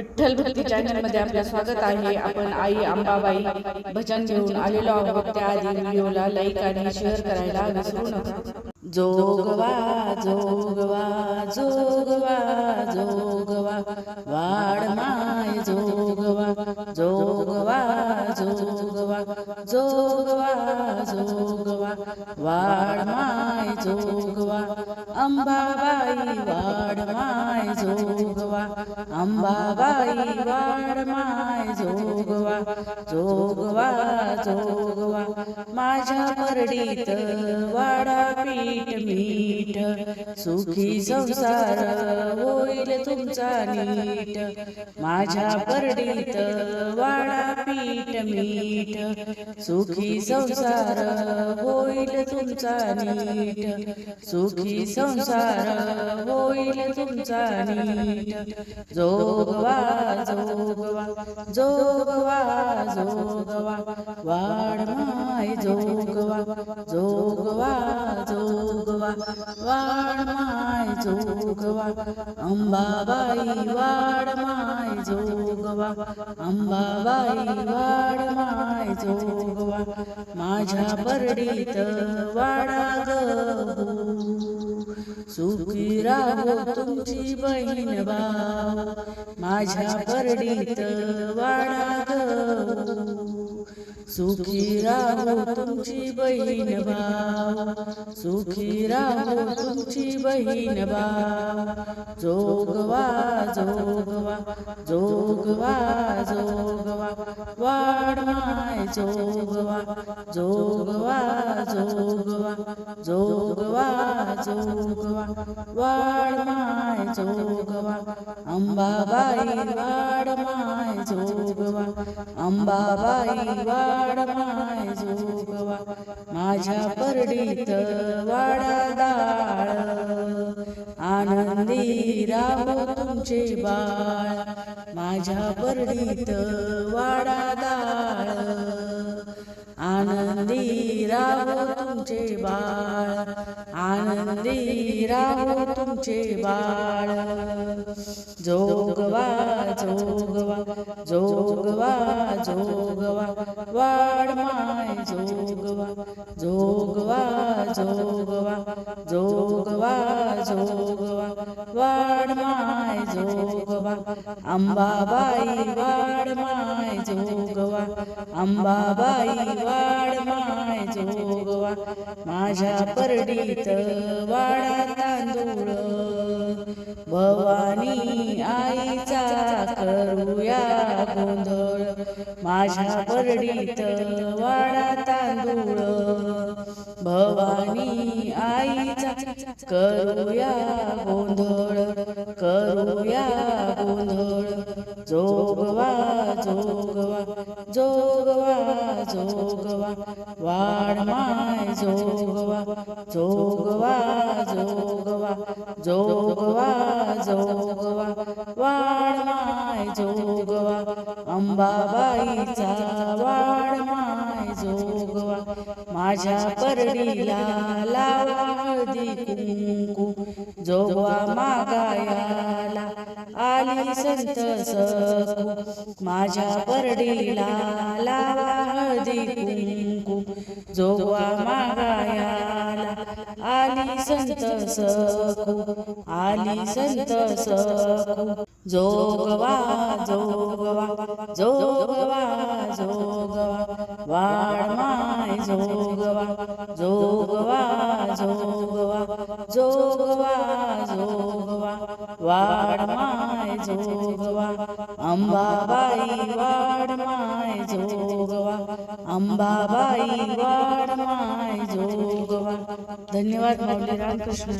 विठ्ठल भक्ती चॅनलमध्ये आपलं स्वागत आहे. आपण आई अंबाबाई भजन घेऊन आलेलो आहोत. त्याआधी व्हिडिओला लाईक आणि शेअर करायला विसरू नका जोगवा जोगवा जोगवा जोगवा वाड माय जोगवा जोगवा जोगवा जोगवा जोगवा अंबाबाई वाड माय जोगवा अंबाबाई वाड माय जोगवा जोगवा जोगवा माझ्या परडीत वाडा पीठ मीठ सुखी संसार होईल तुमचा नीट. माझ्या परडीत वाडा पीठ मीठ सुखी संसार होईल तुमचा नीट. सुखी संसार होईल तुमचा नीट. जोगवा जोगवा जोगवा जोगवा. वाढ माय जोगवा जोग वाड माय जोगवा. अंबाबाई वाड माय जोगवा. अंबाबाई वाड माय जोगवा. माझ्या परडीत वाडा सुखी राहो तुमची बहीण भाव माझ्या परडीत वाडा सुखी राहो तुमची बहीण भाव सुखी राहो तुमची बहीण भाव जोगवा जोगवा जोगवा जोगवा. वाड माय जोगवा जोगवा जोगवा. जोगवा जोगवा. वाड माय जोगवा. अंबाबाई वाड माय जोगवा. अंबाबाई वाड माय जोगवा. माझ्या परडीत वाडा दाळ. आनंदी राहो तुमचे बाळ. माझ्या परडीत वाडा दाळ. आनंदी राहो तुमचे बाळ. आनंदी राहो तुमचे बाळ. जोगवा जोगवा जोगवा जोगवा. वाड माय जोगवा. जोगवा जोगवा जोगवा जोगवा. वाड माय जोगवा. अंबाबा जोगवा अंबाबाई वाड माय जोगवा माझ्या परडीत वाडा तांदूळ. भवानी आईचा करूया गोंधळ माझ्या परडीत वाडा तांदूळ. भवानी आईचा करूया गोंधळ करू जोगवा वाड माय जोगवा जोगवा जोगवा जोगवा जोगवा वाड माय जोगवा अंबाबाईचा माझ्या परडीला लावा कुंकू. जोगवा मागायाला आली संत सखू माझ्या परडीला लावा कुंकू. जोगवा मागायाला आली संत सखू आली संत सखू जोगवा जोगवा जोगवा जोगवा जोगवा जोगवा वाड माय जोगवा अंबाबाई वाड माय जोगवा अंबाबाई वाड माय जोगवा. धन्यवाद माऊली रामकृष्ण.